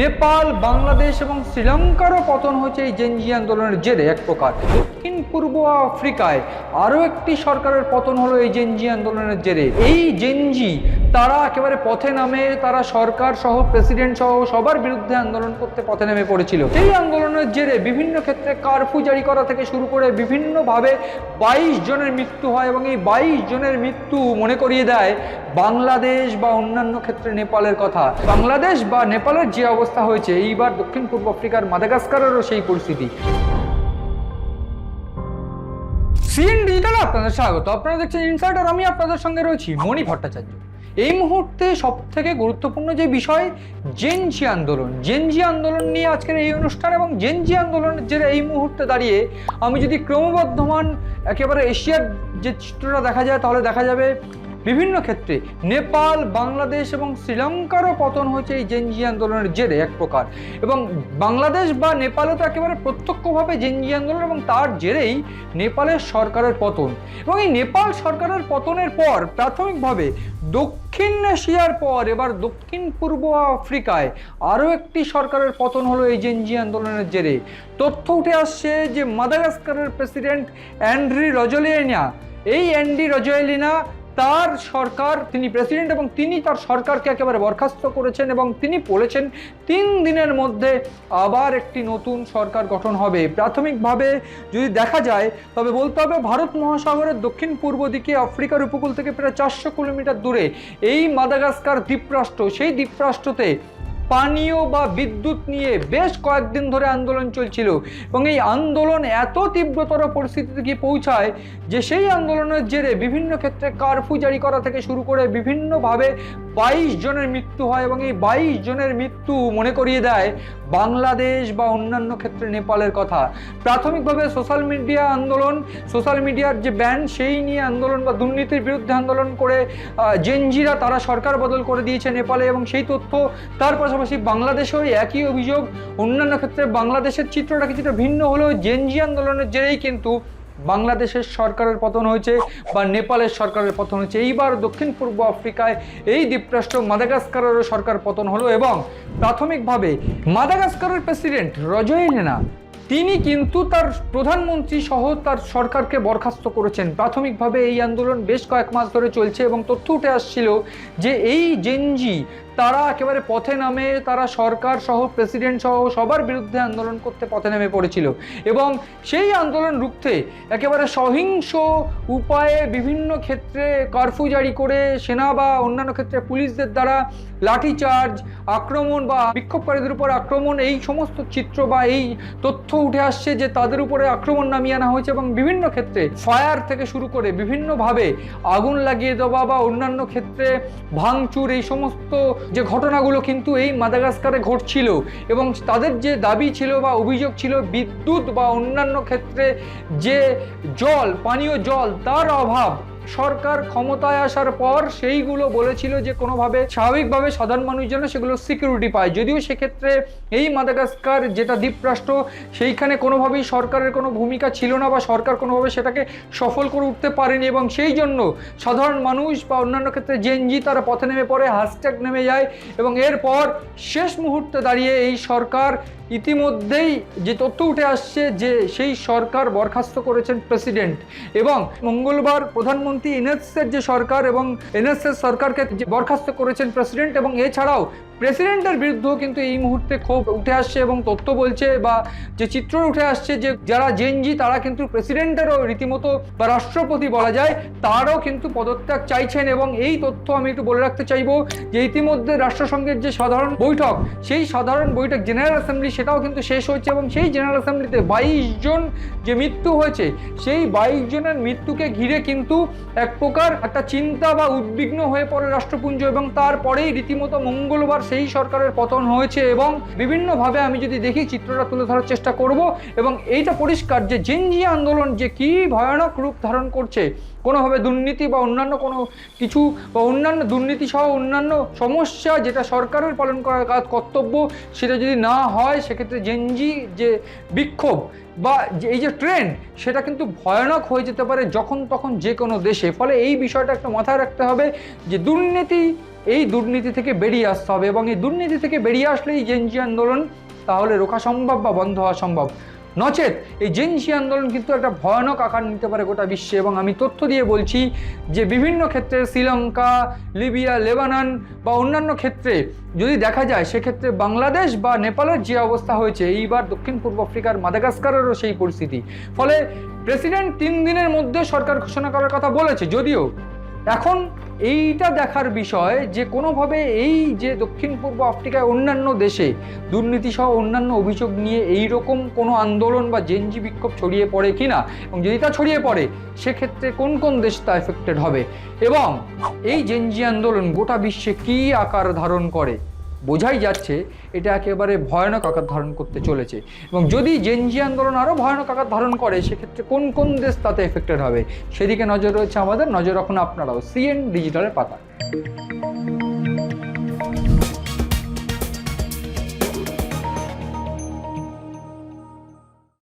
নেপাল, বাংলাদেশ এবং শ্রীলঙ্কারও পতন হয়েছে এই জেনজি আন্দোলনের জেরে এক প্রকার। দক্ষিণ পূর্ব আফ্রিকায় আরও একটি সরকারের পতন হলো এই জেনজি আন্দোলনের জেরে। এই জেনজি তারা একেবারে পথে নামে, তারা সরকার সহ প্রেসিডেন্ট সহ, সবার বিরুদ্ধে আন্দোলন করতে পথে নেমে পড়েছিল। সেই আন্দোলনের জেরে বিভিন্ন ক্ষেত্রে কারফিউ জারি করা থেকে শুরু করে বিভিন্নভাবে বাইশ জনের মৃত্যু হয় এবং এই বাইশ জনের মৃত্যু মনে করিয়ে দেয় বাংলাদেশ বা অন্যান্য ক্ষেত্রে নেপালের কথা। বাংলাদেশ বা নেপালের যে অবস্থা হয়েছে, এইবার দক্ষিণ পূর্ব আফ্রিকার মাদাগাস্কারেরও সেই পরিস্থিতি। সিএন ডিজিটালে আপনাদের স্বাগত। আপনারা দেখছেন ইনসাইডার আমি আপনাদের সঙ্গে রয়েছি মণি ভট্টাচার্য। এই মুহূর্তে সবথেকে গুরুত্বপূর্ণ যে বিষয়, জেনজি আন্দোলন। জেনজি আন্দোলন নিয়ে আজকের এই অনুষ্ঠান এবং জেনজি আন্দোলনের যে এই মুহূর্তে দাঁড়িয়ে আমি যদি ক্রমবর্ধমান, একেবারে এশিয়ার যে চিত্রটা দেখা যায়, তাহলে দেখা যাবে বিভিন্ন ক্ষেত্রে নেপাল, বাংলাদেশ এবং শ্রীলঙ্কারও পতন হয়েছে এই জেনজি আন্দোলনের জেরে এক প্রকার। এবং বাংলাদেশ বা নেপালে তো একেবারে প্রত্যক্ষভাবে জেনজি আন্দোলন এবং তার জেরেই নেপালের সরকারের পতন। এবং এই নেপাল সরকারের পতনের পর প্রাথমিকভাবে দক্ষিণ এশিয়ার পর, এবার দক্ষিণ পূর্ব আফ্রিকায় আরও একটি সরকারের পতন হলো এই জেনজি আন্দোলনের জেরে। তথ্য উঠে আসছে যে মাদাগাস্কারের প্রেসিডেন্ট অ্যান্ড্রি রজলিয়ানা, এই অ্যান্ডি রজয়েলিনা তার সরকার, তিনি প্রেসিডেন্ট এবং তিনি তার সরকারকে একেবারে বরখাস্ত করেছেন এবং তিনি বলেছেন তিন দিনের মধ্যে আবার একটি নতুন সরকার গঠন হবে। প্রাথমিকভাবে যদি দেখা যায়, তবে বলতে হবে ভারত মহাসাগরের দক্ষিণ পূর্ব দিকে আফ্রিকার উপকূল থেকে প্রায় চারশো কিলোমিটার দূরে এই মাদাগাস্কার দ্বীপরাষ্ট্র, সেই দ্বীপরাষ্ট্রতে পানীয় বা বিদ্যুৎ নিয়ে বেশ কয়েকদিন ধরে আন্দোলন চলছিল এবং এই আন্দোলন এত তীব্রতর পরিস্থিতিতে গিয়ে পৌঁছায় যে সেই আন্দোলনের জেরে বিভিন্ন ক্ষেত্রে কারফিউ জারি করা থেকে শুরু করে বিভিন্নভাবে বাইশ জনের মৃত্যু হয় এবং এই বাইশ জনের মৃত্যু মনে করিয়ে দেয় বাংলাদেশ বা অন্যান্য ক্ষেত্রে নেপালের কথা। প্রাথমিকভাবে সোশ্যাল মিডিয়া আন্দোলন, সোশ্যাল মিডিয়ার যে ব্যান সেই নিয়ে আন্দোলন বা দুর্নীতির বিরুদ্ধে আন্দোলন করে জেনজিরা তারা সরকার বদল করে দিয়েছে নেপালে এবং সেই তথ্য তার পাশাপাশি বাংলাদেশেও একই অভিযোগ। অন্যান্য ক্ষেত্রে বাংলাদেশের চিত্রটা কিছুটা ভিন্ন হলেও জেনজি আন্দোলনের জেরেই কিন্তু বাংলাদেশের সরকারের পতন হয়েছে বা নেপালের সরকারের পতন হয়েছে। এইবার দক্ষিণ পূর্ব আফ্রিকায় এই দ্বীপরাষ্ট্র মাদাগাস্কারেরও সরকার পতন হলো এবং প্রাথমিকভাবে মাদাগাস্কারের প্রেসিডেন্ট রজয়েলেনা তিনি কিন্তু তার প্রধানমন্ত্রী সহ তার সরকারকে বরখাস্ত করেছেন। প্রাথমিকভাবে এই আন্দোলন বেশ কয়েক মাস ধরে চলছে এবং তথ্য উঠে আসছিল যে এই জেনজি তারা একেবারে পথে নামে, তারা সরকার সহ, প্রেসিডেন্ট সহ সবার বিরুদ্ধে আন্দোলন করতে পথে নেমে পড়েছিল এবং সেই আন্দোলন রুখতে একেবারে সহিংস উপায়ে বিভিন্ন ক্ষেত্রে কারফিউ জারি করে সেনা বা অন্যান্য ক্ষেত্রে পুলিশদের দ্বারা লাঠিচার্জ, আক্রমণ বা বিক্ষোভকারীদের উপর আক্রমণ, এই সমস্ত চিত্র বা এই তথ্য উঠে আসছে যে তাদের উপরে আক্রমণ নামিয়ে আনা হয়েছে এবং বিভিন্ন ক্ষেত্রে ফায়ার থেকে শুরু করে বিভিন্নভাবে আগুন লাগিয়ে দেওয়া বা অন্যান্য ক্ষেত্রে ভাঙচুর, এই সমস্ত যে ঘটনাগুলো কিন্তু এই মাদাগাস্কারে ঘটছিল এবং তাদের যে দাবি ছিল বা অভিযোগ ছিল বিদ্যুৎ বা অন্যান্য ক্ষেত্রে যে জল, পানীয় জল, তার অভাব সরকার ক্ষমতায় আসার পর সেইগুলো বলেছিল যে কোনোভাবে স্বাভাবিকভাবে সাধারণ মানুষ যেন সেগুলো সিকিউরিটি পায়। যদিও সেক্ষেত্রে এই মাদাগাস্কার যেটা দ্বীপরাষ্ট্র, সেইখানে কোনোভাবেই সরকারের কোনো ভূমিকা ছিল না বা সরকার কোনোভাবে সেটাকে সফল করে উঠতে পারেনি এবং সেই জন্য সাধারণ মানুষ বা অন্যান্য ক্ষেত্রে জেনজি তারা পথে নেমে পড়ে হ্যাশট্যাগ নেমে যায় এবং এরপর শেষ মুহূর্তে দাঁড়িয়ে এই সরকার ইতিমধ্যেই যে তথ্য উঠে আসছে যে সেই সরকার বরখাস্ত করেছেন প্রেসিডেন্ট এবং মঙ্গলবার প্রধানমন্ত্রী এনএসএর যে সরকার এবং এনএসএস সরকারকে বরখাস্ত করেছেন প্রেসিডেন্ট এবং এছাড়াও প্রেসিডেন্টের বিরুদ্ধেও কিন্তু এই মুহূর্তে ক্ষোভ উঠে আসছে এবং তথ্য বলছে বা যে চিত্র উঠে আসছে যে যারা জেনজি তারা কিন্তু প্রেসিডেন্টেরও রীতিমতো বা রাষ্ট্রপতি বলা যায়, তারও কিন্তু পদত্যাগ চাইছেন এবং এই তথ্য আমি একটু বলে রাখতে চাইব যে ইতিমধ্যে রাষ্ট্রসংঘের যে সাধারণ বৈঠক, সেই সাধারণ বৈঠক জেনারেল অ্যাসেম্বলি সেটাও কিন্তু শেষ হয়েছে এবং সেই জেনারেল অ্যাসেম্বলিতে বাইশ জন যে মৃত্যু হয়েছে, সেই বাইশ জনের মৃত্যুকে ঘিরে কিন্তু এক প্রকার একটা চিন্তা বা উদ্বিগ্ন হয়ে পড়ে রাষ্ট্রপুঞ্জ এবং তারপরেই রীতিমতো মঙ্গলবার সেই সরকারের পতন হয়েছে এবং বিভিন্নভাবে আমি যদি দেখি চিত্রটা তুলে ধরার চেষ্টা করব এবং এইটা পরিষ্কার যে জেনজি আন্দোলন যে কি ভয়ানক রূপ ধারণ করছে, কোনোভাবে দুর্নীতি বা অন্যান্য কোনো কিছু বা অন্যান্য দুর্নীতি সহ অন্যান্য সমস্যা যেটা সরকারের পালন করার কাজ কর্তব্য, সেটা যদি না হয়, সেক্ষেত্রে জেনজি যে বিক্ষোভ বা এই যে ট্রেন্ড, সেটা কিন্তু ভয়ানক হয়ে যেতে পারে যখন তখন যে কোনো দেশে। ফলে এই বিষয়টা একটা মাথায় রাখতে হবে যে দুর্নীতি এই দুর্নীতি থেকে বেরিয়ে আসতে হবে এবং এই দুর্নীতি থেকে বেরিয়ে আসলেই জেনজি আন্দোলন তাহলে রোখা সম্ভব বা বন্ধ হওয়া সম্ভব? নচেত এই জেনজি আন্দোলন কিন্তু একটা ভয়ানক আকার নিতে পারে গোটা বিশ্বে এবং আমি তথ্য দিয়ে বলছি যে বিভিন্ন ক্ষেত্রে শ্রীলঙ্কা, লিবিয়া, লেবানন বা অন্যান্য ক্ষেত্রে যদি দেখা যায়, সেক্ষেত্রে বাংলাদেশ বা নেপালের যে অবস্থা হয়েছে, এইবার দক্ষিণ পূর্ব আফ্রিকার মাদাগাস্কারেরও সেই পরিস্থিতি। ফলে প্রেসিডেন্ট তিন দিনের মধ্যে সরকার ঘোষণা করার কথা বলেছে, যদিও এখন এইটা দেখার বিষয় যে কোনোভাবে এই যে দক্ষিণ পূর্ব আফ্রিকায় অন্যান্য দেশে দুর্নীতিসহ অন্যান্য অভিযোগ নিয়ে এই রকম কোনো আন্দোলন বা জেনজি বিক্ষোভ ছড়িয়ে পড়ে কিনা এবং যদি তা ছড়িয়ে পড়ে, সেক্ষেত্রে কোন কোন দেশ তা এফেক্টেড হবে? এবং এই জেনজি আন্দোলন গোটা বিশ্বে কী আকার ধারণ করে? বোঝাই যাচ্ছে, এটা একেবারে ভয়ানক আকার ধারণ করতে চলেছে। এবং যদি জেনজি আন্দোলন আরও ভয়ানক আকার ধারণ করে, সেক্ষেত্রে কোন কোন দেশ তাতে এফেক্টেড হবে? সেদিকে নজর রয়েছে আমাদের, নজর রাখুন আপনারাও সিএন ডিজিটালের পাতা